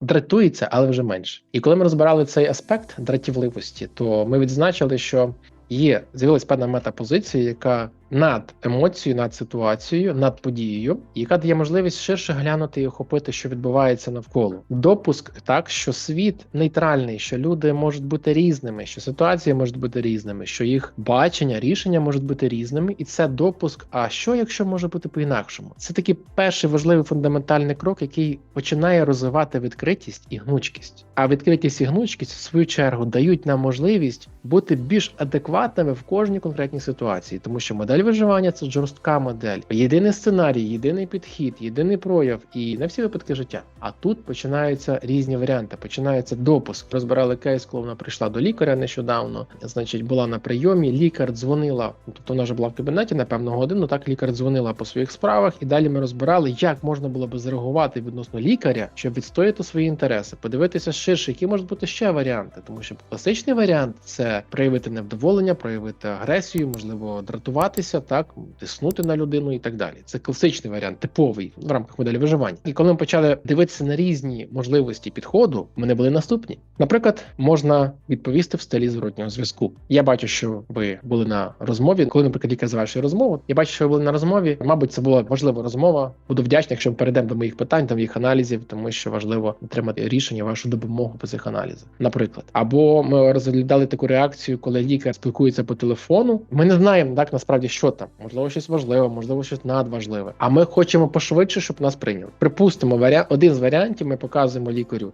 дратується, але вже менше. І коли ми розбирали цей аспект дратівливості, то ми відзначили, що є з'явилась певна метапозиція, яка над емоцією, над ситуацією, над подією, яка дає можливість ширше глянути і охопити, що відбувається навколо. Допуск так, що світ нейтральний, що люди можуть бути різними, що ситуації можуть бути різними, що їх бачення, рішення можуть бути різними, і це допуск. А що якщо може бути по-інакшому? Це такий перший важливий фундаментальний крок, який починає розвивати відкритість і гнучкість. А відкритість і гнучкість, в свою чергу, дають нам можливість бути більш адекватними в кожній конкретній ситуації, тому що модель виживання це жорстка модель, єдиний сценарій, єдиний підхід, єдиний прояв і не всі випадки життя. А тут починаються різні варіанти. Починається допуск. Розбирали кейс, коли вона прийшла до лікаря нещодавно. Значить, була на прийомі. Лікар дзвонила. Тобто вона вже була в кабінеті на певну годину. Так лікар дзвонила по своїх справах, і далі ми розбирали, як можна було би зреагувати відносно лікаря, щоб відстояти свої інтереси, подивитися ширше, які можуть бути ще варіанти, тому що класичний варіант це проявити невдоволення, проявити агресію, можливо, дратуватися, так тиснути на людину і так далі. Це класичний варіант, типовий в рамках моделі виживання. І коли ми почали дивитися на різні можливості підходу, вони були наступні. Наприклад, можна відповісти в стилі зворотнього зв'язку. Я бачу, що ви були на розмові. Коли, наприклад, лікар завершує розмову, я бачу, що ви були на розмові. Мабуть, це була важлива розмова. Буду вдячний, якщо ми перейдемо до моїх питань, до моїх аналізів, тому що важливо отримати рішення, вашу допомогу по цих аналізах. Наприклад, або ми розглядали таку реакцію, коли лікар спілкується по телефону. Ми не знаємо так насправді, що там можливо щось важливе, можливо, щось надважливе. А ми хочемо пошвидше, щоб нас прийняли. Припустимо, варіант один з варіантів. Ми показуємо лікарю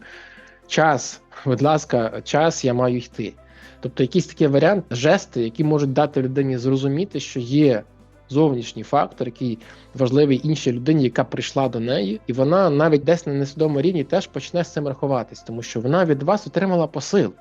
час. Будь ласка, час я маю йти. Тобто, якийсь такий варіант, жести, які можуть дати людині зрозуміти, що є зовнішній фактор, який важливий іншій людині, яка прийшла до неї, і вона навіть десь на несвідомому рівні теж почне з цим рахуватись, тому що вона від вас отримала посил.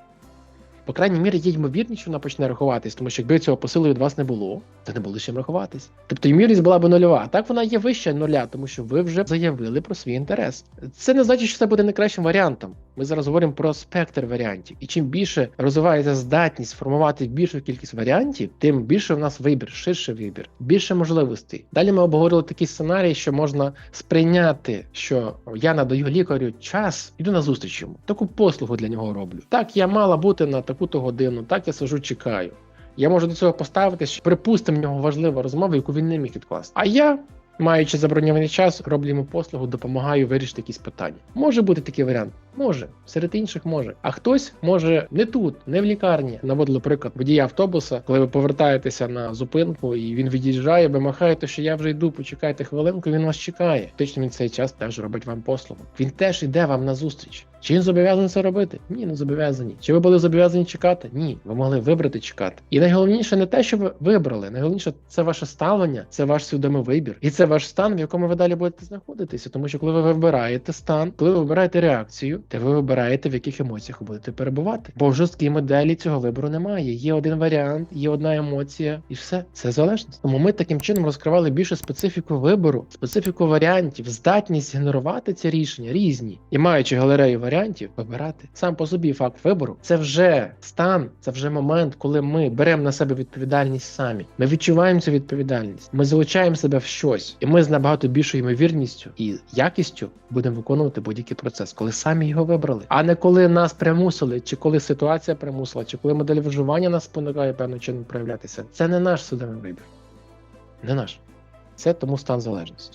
По крайній мірі, є ймовірність, що вона почне рахуватись, тому що якби цього посилу від вас не було, то не було чим рахуватись. Тобто ймовірність була б нульова. А так вона є вища нуля, тому що ви вже заявили про свій інтерес. Це не значить, що це буде найкращим варіантом. Ми зараз говоримо про спектр варіантів. І чим більше розвивається здатність формувати більшу кількість варіантів, тим більше в нас вибір, ширший вибір, більше можливостей. Далі ми обговорили такий сценарій, що можна сприйняти, що я надаю лікарю час, іду на зустріч йому. Таку послугу для нього роблю. Так, я мала бути на таку-то годину, так я сижу, чекаю. Я можу до цього поставитись, що припустимо, в нього важлива розмова, яку він не міг відкласти. А я, маючи заброньований час, роблю йому послугу, допомагаю вирішити якісь питання. Може бути такий варіант. Може, серед інших може. А хтось може не тут, не в лікарні. Наводили приклад водія автобуса, коли ви повертаєтеся на зупинку і він від'їжджає, ви махаєте, що я вже йду, почекайте хвилинку, він вас чекає. Точно він цей час теж робить вам послугу. Він теж йде вам на зустріч. Чи він зобов'язаний це робити? Ні, не зобов'язані. Чи ви були зобов'язані чекати? Ні, ви могли вибрати чекати. І найголовніше не те, що ви вибрали. Найголовніше це ваше ставлення, це ваш свідомий вибір, і це ваш стан, в якому ви далі будете знаходитися. Тому що коли ви вибираєте стан, коли ви вибираєте реакцію, то ви вибираєте в яких емоціях будете перебувати. Бо в жорсткій моделі цього вибору немає. Є один варіант, є одна емоція, і все це залежність. Тому ми таким чином розкривали більше специфіку вибору, специфіку варіантів, здатність генерувати ці рішення різні і маючи галерею варіантів, вибирати сам по собі факт вибору. Це вже стан, це вже момент, коли ми беремо на себе відповідальність самі. Ми відчуваємо цю відповідальність. Ми залучаємо себе в щось, і ми з набагато більшою ймовірністю і якістю будемо виконувати будь-який процес, коли самі його вибрали, а не коли нас примусили, чи коли ситуація примусила, чи коли модель виживання нас спонукає певним чином проявлятися. Це не наш свідомий вибір, не наш. Це тому стан залежності.